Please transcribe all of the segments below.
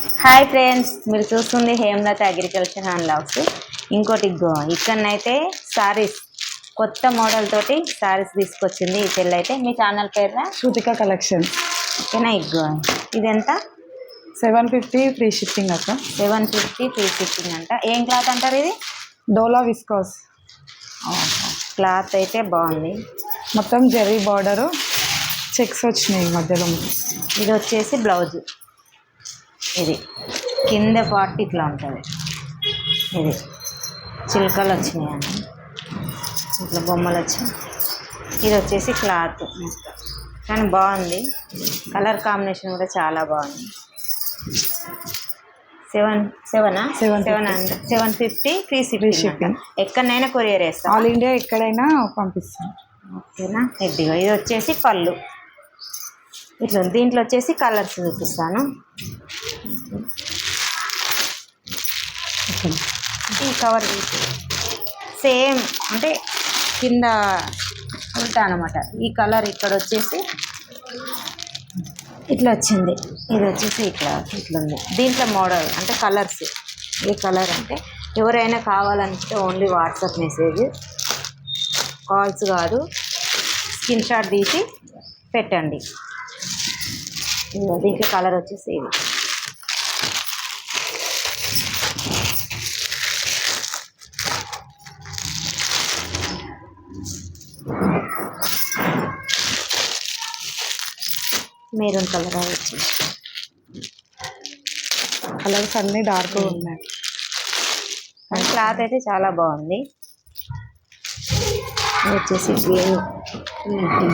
Hi friends మీరు చూస్తుంది Hemalatha agriculture and loves ఇంకోటి ఇక్కడనైతే సారీస్ కొత్త మోడల్ తోటి సారీస్ తీసుకొచ్చింది ఈ చెల్లి అయితే. మీ ఛానల్ పేరు శృతిక కలెక్షన్ ఓకేనా ఇగ్గో ఇది ఎంత సెవెన్ ఫిఫ్టీ ఫ్రీ షిప్పింగ్ అక్క. సెవెన్ ఫిఫ్టీ త్రీ ఫిఫ్టీన్ అంట. ఏం క్లాత్ అంటారు ఇది? డోలా విస్కాస్ క్లాత్ అయితే బాగుంది. మొత్తం జెరీ బార్డరు చెక్స్ వచ్చినాయి మధ్యలో. ఇది వచ్చేసి బ్లౌజ్ ఇది. కింద పార్ట్ ఇట్లా ఉంటుంది. ఇది. చిలుకలు వచ్చినాయి అండి ఇట్లా బొమ్మలు వచ్చినాయి ఇది వచ్చేసి క్లాత్. కానీ బాగుంది. కలర్ కాంబినేషన్ కూడా చాలా బాగుంది. సెవెన్ సెవెనా Seven seven hundred. Seven fifty free shipping. Shipping ఎక్కడైనా కొరియర్ వేస్తాం ఆల్ ఇండియా ఎక్కడైనా పంపిస్తాం. ఓకేనా? ఇదిగో ఇది వచ్చేసి పళ్ళు. ఇట్లా. దీంట్లో వచ్చేసి కలర్స్ చూపిస్తాను. ఈ కవర్ తీసి. సేమ్ అంటే కింద ఉంటా అనమాట ఈ కలర్ ఇక్కడ వచ్చేసి ఇట్లా వచ్చింది. ఇది వచ్చేసి ఇట్లా ఇట్లా ఉంది దీంట్లో మోడల్ అంటే కలర్స్. ఏ కలర్ అంటే ఎవరైనా కావాలంటే ఓన్లీ వాట్సాప్ మెసేజ్ కాల్స్ కాదు స్క్రీన్ షాట్ తీసి పెట్టండి. ఇదిగో దీంట్లో కలర్ వచ్చేసి ఇది. మెరూన్ కలర్ కలర్స్ అన్నీ డార్క్ ఉన్నాయి. క్లాత్ అయితే చాలా బాగుంది. వచ్చేసి green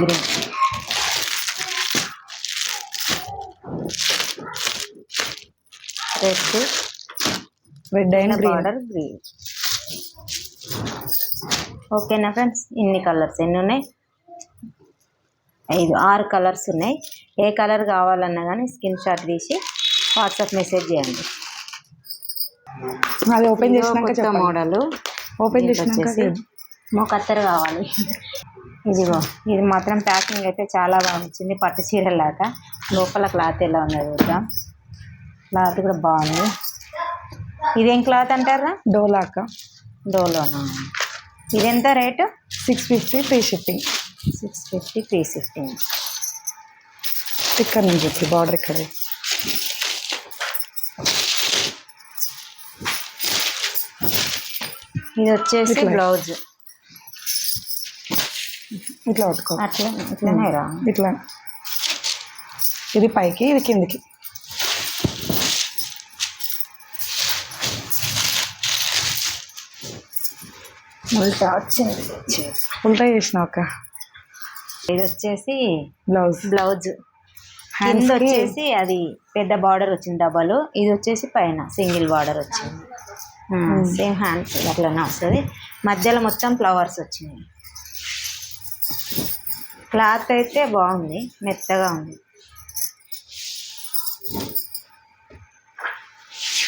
green. Red red and border green ఓకేనా ఫ్రెండ్స్? ఇన్ని కలర్స్ ఎన్ని ఉన్నాయి? ఐదు ఆరు కలర్స్ ఉన్నాయి. ఏ కలర్ కావాలన్నా కానీ స్క్రీన్ షాట్ తీసి వాట్సాప్ మెసేజ్ చేయండి. అది ఓపెన్ చేసినాక మోడల్. ఓపెన్ చేసినాక వచ్చేసి మా కత్తెర కావాలి. ఇదిగో ఇది మాత్రం ప్యాకింగ్ అయితే చాలా బాగా వచ్చింది. పట్టు చీరలాగా. లోపల క్లాత్ ఎలా ఉన్నది చూద్దాం. క్లాత్ కూడా బాగుంది. ఇదేం క్లాత్ అంటారా? డోలా అక్క డోలోనా ఇదెంత rate? Six fifty free shipping six fifty three fifteen ఇక్కడ నుంచి వచ్చి బార్డర్ ఇక్కడ. ఇది వచ్చేసి. బ్లౌజ్. ఇట్లా పట్టుకో అట్లా ఇట్లానే రా. ఇట్లా. ఇది పైకి ఇది కిందికి. ఉల్టా వచ్చింది ఉల్టా చేసినావు అక్క? ఇది వచ్చేసి బ్లౌజ్. బ్లౌజ్. కి- వచ్చేసి అది పెద్ద బార్డర్ వచ్చింది డబల్ ఇది వచ్చేసి పైన సింగిల్ బార్డర్ వచ్చింది. సేమ్ హ్యాండ్స్ అట్లనే వస్తుంది. మధ్యలో మొత్తం ఫ్లవర్స్ వచ్చినాయి. క్లాత్ అయితే బాగుంది. మెత్తగా ఉంది.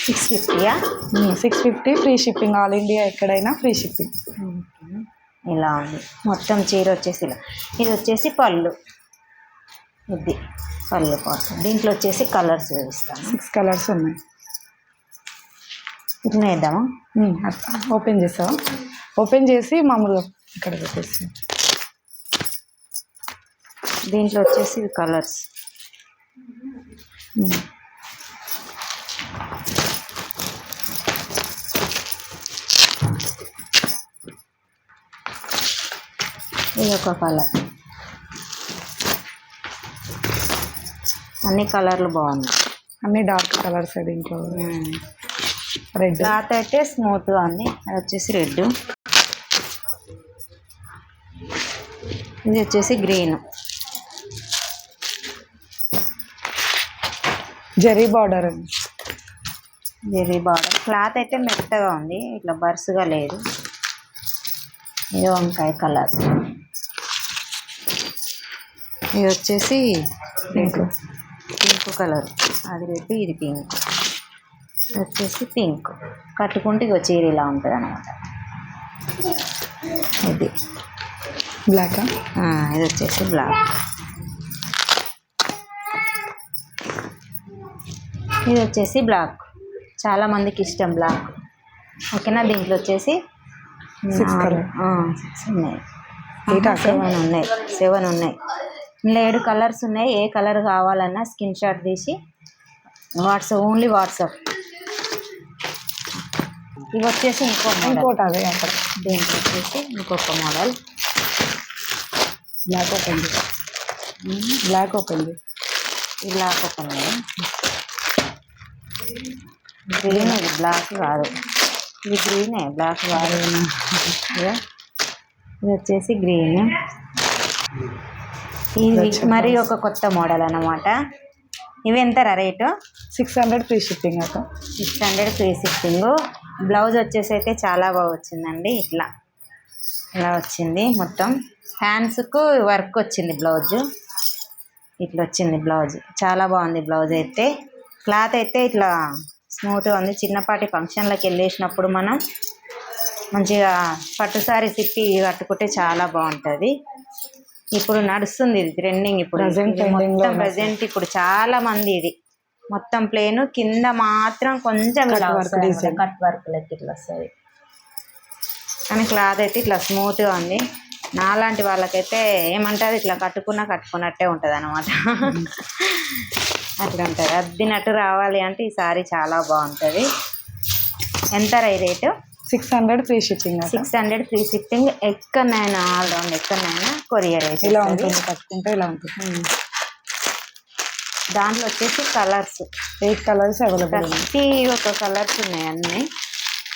Six ఫిఫ్టీయా six fifty free shipping all India ఎక్కడైనా ఫ్రీ షిప్పింగ్ ఇలా ఉంది. మొత్తం చీర వచ్చేసి ఇలా. ఇది వచ్చేసి పళ్ళు. ఇది పళ్ళు కోసం దీంట్లో వచ్చేసి కలర్స్ చూపిస్తాను సిక్స్ కలర్స్ ఉన్నాయి. ఇట్లా వేద్దామా? ఓపెన్ చేసావా ఓపెన్ చేసి మామూలుగా ఇక్కడ పెట్టేసి. దీంట్లో వచ్చేసి కలర్స్ ఇది ఒక కలర్. అన్ని కలర్లు బాగున్నాయి. అన్ని డార్క్ కలర్స్ దీంట్లో? రెడ్ క్లాత్ అయితే స్మూత్గా ఉంది. అది వచ్చేసి రెడ్. ఇది వచ్చేసి గ్రీన్. జెరీ బార్డర్ జెర్రీ బార్డర్. క్లాత్ అయితే మెత్తగా ఉంది. ఇట్లా బరుసుగా లేదు. ఇది వంకాయ కలర్. ఇది వచ్చేసి పింక్. Pink colour. అది రెడ్ ఇది పింక్. ఇది వచ్చేసి పింక్. కట్టుకుంటే ఇగో చీర ఇలా ఉంటుంది అనమాట ఇది. బ్లాక్? ఇది వచ్చేసి బ్లాక్. ఇది వచ్చేసి బ్లాక్. చాలా మందికి ఇష్టం బ్లాక్. ఓకేనా? దీంట్లో వచ్చేసి six ఉన్నాయి? సెవెన్ ఉన్నాయి. సెవెన్ ఉన్నాయి. ఇందులో ఏడు కలర్స్ ఉన్నాయి. ఏ కలర్ కావాలన్నా స్క్రీన్ షాట్ తీసి వాట్సాప్ ఓన్లీ వాట్సాప్. ఇవి వచ్చేసి ఇంకో ఇంకోటి అదే అక్కడ దీంట్లో వచ్చేసి ఇంకొక model black open black open ఈ బ్లాక్ ఒక మోడల్ గ్రీన్ ఇది బ్లాక్ కాదు. ఇది గ్రీనే బ్లాక్ కాదు. ఇది వచ్చేసి గ్రీన్ ఇది మరి ఒక కొత్త మోడల్ అన్నమాట. ఇవి ఎంతరా rate? Six hundred free shipping అక్క. Six hundred free shipping blouse వచ్చేసి అయితే చాలా బాగా వచ్చిందండి ఇట్లా. ఇలా వచ్చింది మొత్తం. హ్యాండ్స్కు వర్క్ వచ్చింది బ్లౌజ్ ఇట్లా వచ్చింది బ్లౌజ్ చాలా బాగుంది బ్లౌజ్ అయితే. క్లాత్ అయితే ఇట్లా స్మూత్గా ఉంది. చిన్నపాటి ఫంక్షన్లకు వెళ్ళేసినప్పుడు మనం మంచిగా పట్టు సారీ తిప్పి కట్టుకుంటే చాలా బాగుంటుంది. ఇప్పుడు నడుస్తుంది ఇది ట్రెండింగ్ ఇప్పుడు మొత్తం. ప్రజెంట్ ఇప్పుడు చాలా మంది ఇది. మొత్తం ప్లేన్ కింద మాత్రం కొంచెం. కట్ వర్క్ లెక్క ఇట్లా వస్తుంది కానీ క్లాత్ అయితే ఇట్లా స్మూత్గా ఉంది. నాలాంటి వాళ్ళకైతే ఏమంటారు? ఇట్లా కట్టుకున్నా కట్టుకున్నట్టే ఉంటుంది అనమాట అట్లా ఉంటుంది. అద్దినట్టు రావాలి అంటే ఈ సారీ చాలా బాగుంటుంది. ఎంత రై rate? Six hundred free shipping six hundred free shipping. ఎక్కడైనా ఆల్ రౌండ్ ఎక్కడైనా కొరియర్ వేసి ఇలా ఉంటుంది కట్టుకుంటే ఇలా ఉంటుంది. దాంట్లో వచ్చేసి కలర్స్. ఎయిట్ కలర్స్ అవైలబుల్ ప్రతి ఒక కలర్స్ ఉన్నాయి అన్ని.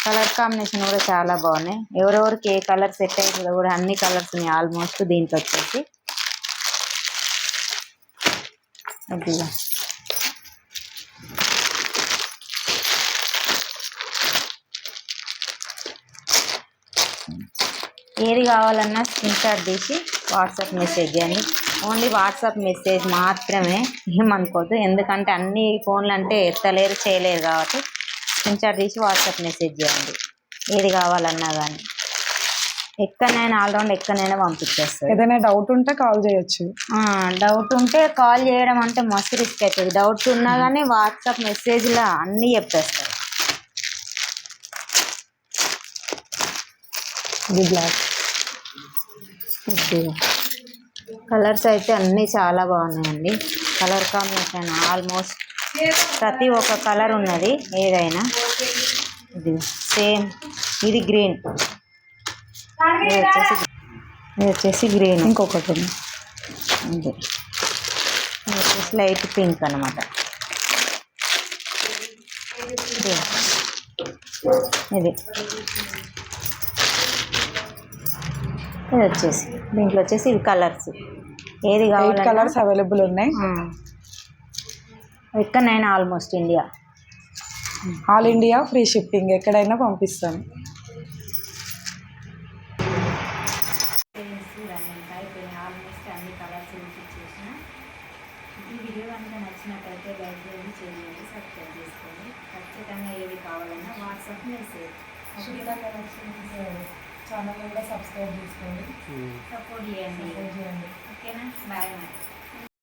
కలర్ కాంబినేషన్ కూడా చాలా బాగున్నాయి. ఎవరెవరికి ఏ కలర్ సెట్ అవుతుందో కూడా అన్ని కలర్స్ ఉన్నాయి ఆల్మోస్ట్ దీంట్లో వచ్చేసి. అదిగో. ఏది కావాలన్నా స్క్రీన్ షాట్ తీసి వాట్సాప్ మెసేజ్ చేయండి. ఓన్లీ వాట్సాప్ మెసేజ్ మాత్రమే ఏమనుకోవద్దు. ఎందుకంటే అన్ని ఫోన్లు అంటే ఎత్తలేరు చేయలేరు కాబట్టి స్క్రీన్ షాట్ తీసి వాట్సాప్ మెసేజ్ చేయండి. ఏది కావాలన్నా కానీ ఎక్కడైనా ఆల్రౌండ్ ఎక్కడైనా పంపించేస్తుంది ఏదైనా డౌట్ ఉంటే కాల్ చేయొచ్చు. డౌట్ ఉంటే కాల్ చేయడం అంటే మస్తు రిస్క్ అవుతుంది. డౌట్స్ ఉన్నా కానీ వాట్సాప్ మెసేజ్లో అన్నీ చెప్పేస్తారు. ఇది బ్లాక్ కలర్స్ అయితే అన్నీ చాలా బాగున్నాయండి. కలర్ కాంబినేషన్ ఆల్మోస్ట్ ప్రతి ఒక్క కలర్ ఉన్నది ఏదైనా. ఇది సేమ్ ఇది గ్రీన్ ఇది వచ్చేసి ఇది వచ్చేసి గ్రీన్ ఇంకొకటి ఉంది. ఇది. ఇది వచ్చేసి లైట్ పింక్ అనమాట ఇది. ఇది వచ్చేసి దీంట్లో వచ్చేసి ఇవి కలర్స్ ఏది ఎయిట్ కావాలి కలర్స్ అవైలబుల్ ఉన్నాయి. ఎక్కడైనా almost India all India free shipping ఎక్కడైనా పంపిస్తాను. ఆల్మోస్ట్ అన్ని కలర్స్ చేసిన ఈ వీడియో కనుక నచ్చినట్టయితే లైక్ చేయండి షేర్ చేయండి సబ్స్క్రైబ్ చేసుకోండి ఖచ్చితంగా ఏది కావాలన్నా వాట్సాప్ మెసేజ్. ఛానల్ కూడా సబ్స్క్రైబ్ చేసుకోండి. సపోర్ట్ చేయండి. ఓకేనా బాయ్